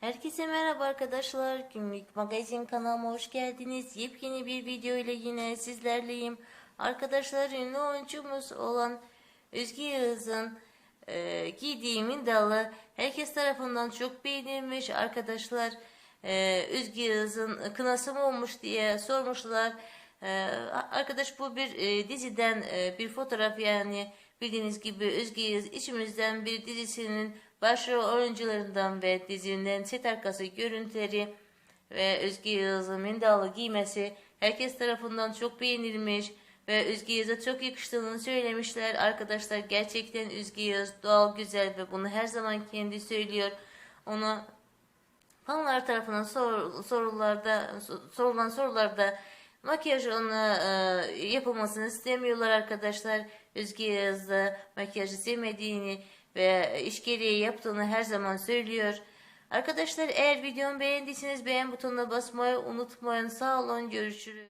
Herkese merhaba arkadaşlar. Günlük magazin kanalıma hoş geldiniz. Yepyeni bir video ile yine sizlerleyim. Arkadaşlar ünlü oyuncumuz olan Özge Yağız'ın e, giydiği mindalı herkes tarafından çok beğenilmiş. Arkadaşlar e, Özge Yağız'ın kınası mı olmuş diye sormuşlar. E, arkadaş bu bir e, diziden e, bir fotoğraf yani bildiğiniz gibi Özge Yağız içimizden bir dizisinin başrol oyuncularından ve dizinin set arkası görüntüleri ve Özge Yağız'ın mindalı giymesi herkes tarafından çok beğenilmiş ve Özge Yağız'a çok yakıştığını söylemişler. Arkadaşlar gerçekten Özge Yağız doğal güzel ve bunu her zaman kendi söylüyor. Ona fanlar tarafından sor, sorularda sorulan sorularda makyaj ona e, yapılmasını istemiyorlar arkadaşlar. Özge Yağız da makyajı sevmediğini ve iş gereği yaptığını her zaman söylüyor. Arkadaşlar eğer videomu beğendiyseniz beğen butonuna basmayı unutmayın. Sağ olun görüşürüz.